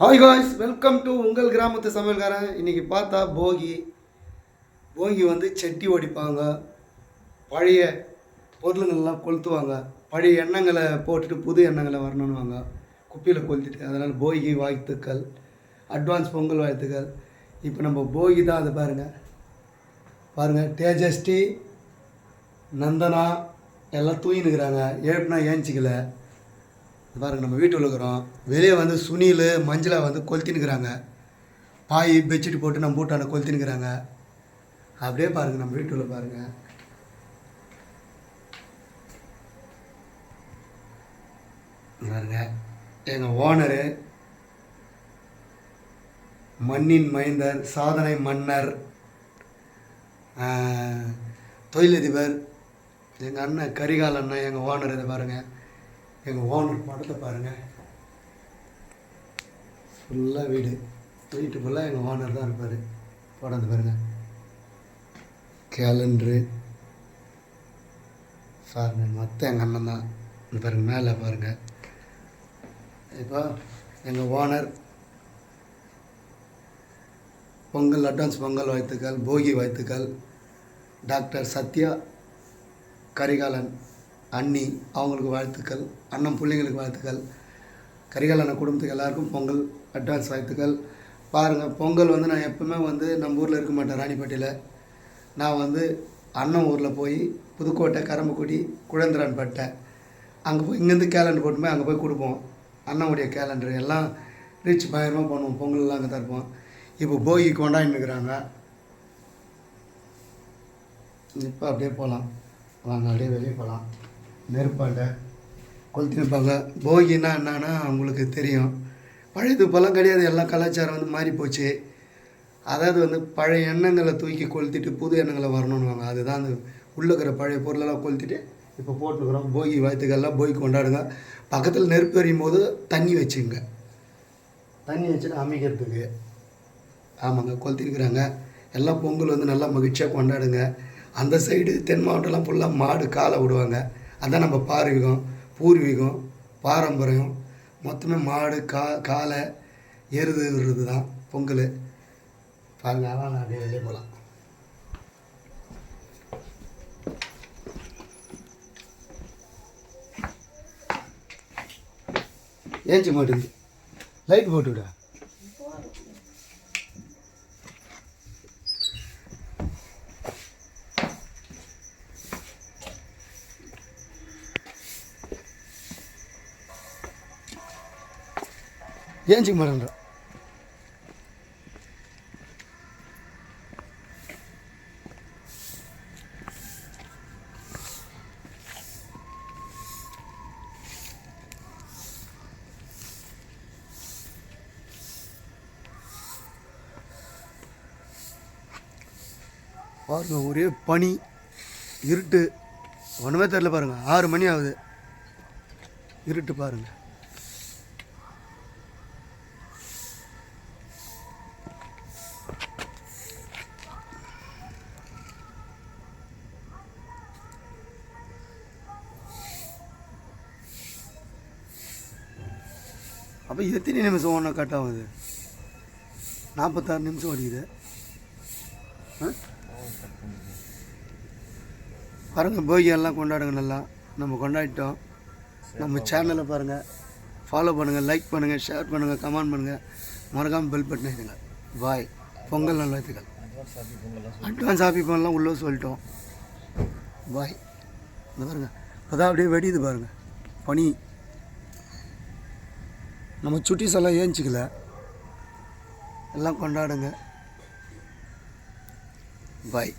Hi guys welcome to உங்கள் கிராமத்து சமையல்காரன். இன்னைக்கு பார்த்தா போகி. போகி வந்து செட்டி ஒடிப்பாங்க பழைய பொருளுங்கள்லாம் கொளுத்துவாங்க. பழைய எண்ணங்களை போட்டுட்டு புது எண்ணங்களை வரணுன்னுவாங்க குப்பியில் கொளுத்திட்டு அதனால் போகி வாழ்த்துக்கள் அட்வான்ஸ் பொங்கல் வாழ்த்துக்கள். இப்போ நம்ம போகி தான் அதை பாருங்கள் பாருங்கள் தேஜஸ்டி நந்தனா எல்லாம் தூங்கினுக்கிறாங்க. எழுப்புனா ஏஞ்சிக்கல. பாருங்கள் பாருங்க நம்ம வீட்டில் இருக்கிறோம். வெளியே வந்து சுனில் மஞ்சளை வந்து கொளுத்தினுக்கிறாங்க பாய் பெட்ஷீட் போட்டு நம்ம வீட்டான கொளுத்தினுக்கிறாங்க அப்படியே பாருங்க நம்ம வீட்டுல பாருங்க. பாருங்க எங்கள் ஓனரு மண்ணின் மைந்தர் சாதனை மன்னர் தொழிலதிபர் எங்கள் அண்ணன் கரிகால் அண்ணன் எங்கள் ஓனர் இதை பாருங்கள் எங்கள் ஓனர் படத்தை பாருங்கள் ஃபுல்லாக வீடு. வீட்டு ஃபுல்லாக எங்கள் ஓனர் தான் இருப்பார். படத்தை பாருங்கள் கேலண்ட்ரு சார் மொத்தம் எங்கள் அண்ணன் தான். இந்த பாருங்க மேலே பாருங்கள் இப்போ எங்கள் ஓனர் பொங்கல் அட்வான்ஸ் பொங்கல் வாழ்த்துக்கள் போகி வாழ்த்துக்கள். டாக்டர் சத்யா கரிகாலன். அண்ணி அவங்களுக்கு வாழ்த்துக்கள் அண்ணன் பிள்ளைங்களுக்கு வாழ்த்துக்கள் கரிகாலன குடும்பத்துக்கு எல்லாருக்கும் பொங்கல் அட்வான்ஸ் வாழ்த்துக்கள். பாருங்கள் பொங்கல் வந்து நான் எப்பவுமே வந்து நம்ம ஊரில் இருக்க மாட்டேன் ராணிப்பேட்டையில். நான் வந்து அண்ணன் ஊரில் போய் புதுக்கோட்டை கரம்பக்குடி பட்டேன் அங்கே போய் இங்கேருந்து கேலண்டர் போட்டு போய் அங்கே போய் கொடுப்போம். அண்ணனுடைய கேலண்டர் எல்லாம் ரீச் பயங்கரமாக பண்ணுவோம் பொங்கல்லாம் அங்கே தருப்போம் இப்போ போகி கொண்டாடினுக்கிறாங்க இப்போ அப்படியே போகலாம். வாங்க அப்படியே வெளியே போகலாம். நெருப்பாண்ட கொளுத்தி நிற்பாங்க போகின்னா என்னன்னா அவங்களுக்கு தெரியும். பழையது இப்போல்லாம் கிடையாது. எல்லா கலாச்சாரம் வந்து மாறி போச்சு. அதாவது வந்து பழைய எண்ணங்களை தூக்கி கொளுத்திட்டு புது எண்ணங்களை வரணுன்னுவாங்க அதுதான் அந்த உள்ளே இருக்கிற பழைய பொருளெல்லாம் கொளுத்திட்டு இப்போ போட்டுருக்குறோம். போகி வாழ்த்துக்கள்லாம் போகி கொண்டாடுங்க. பக்கத்தில் நெருப்பு எறியும் போது தண்ணி வச்சுங்க. தண்ணி வச்சுட்டு அமைக்கிறதுக்கு. ஆமாங்க கொளுத்திருக்கிறாங்க. எல்லாம் பொங்கல் வந்து நல்லா மகிழ்ச்சியாக கொண்டாடுங்க. அந்த சைடு தென் மாவட்டம்லாம் ஃபுல்லாக மாடு காலை விடுவாங்க. அதான் நம்ம பாரவீகம் பூர்வீகம் பாரம்பரியம். மொத்தமே மாடு கா காலை எருது விடுறது தான் பொங்கல். பாருங்க அதான் நான் அப்படியே வெளியே போகலாம். ஏஞ்சி மாட்டுது லைட் போட்டு ஏஞ்சிக்க மாட்டேன்ற பாருங்க ஒரே பனி இருட்டு. ஒன்றுமே தெரில பாருங்கள் ஆறு மணி ஆகுது. இருட்டு பாருங்கள் அப்போ எத்தனை நிமிஷம் ஒன்றா கட் ஆகுது? நாற்பத்தாறு நிமிஷம் ஓடிக்குது. ஆ? பாருங்கள் போகி எல்லாம் கொண்டாடுங்க நல்லா. நம்ம கொண்டாடிட்டோம். நம்ம சேனலை பாருங்கள் ஃபாலோ பண்ணுங்கள் லைக் பண்ணுங்கள் ஷேர் பண்ணுங்கள் கமெண்ட் பண்ணுங்கள் மறக்காமல் பெல் பட்டன் பாய் பொங்கல் நல்வாழ்த்துக்கள். அட்வான்ஸ் ஹாப்பி பண்ணலாம் உள்ளே சொல்லிட்டோம். பாய் இந்த பாருங்கள் அதான் அப்படியே வெடியுது பாருங்கள் பனி. நம்ம சுட்டிஸ் எல்லாம் ஏஞ்சிக்கல. எல்லாம் கொண்டாடுங்க. பாய்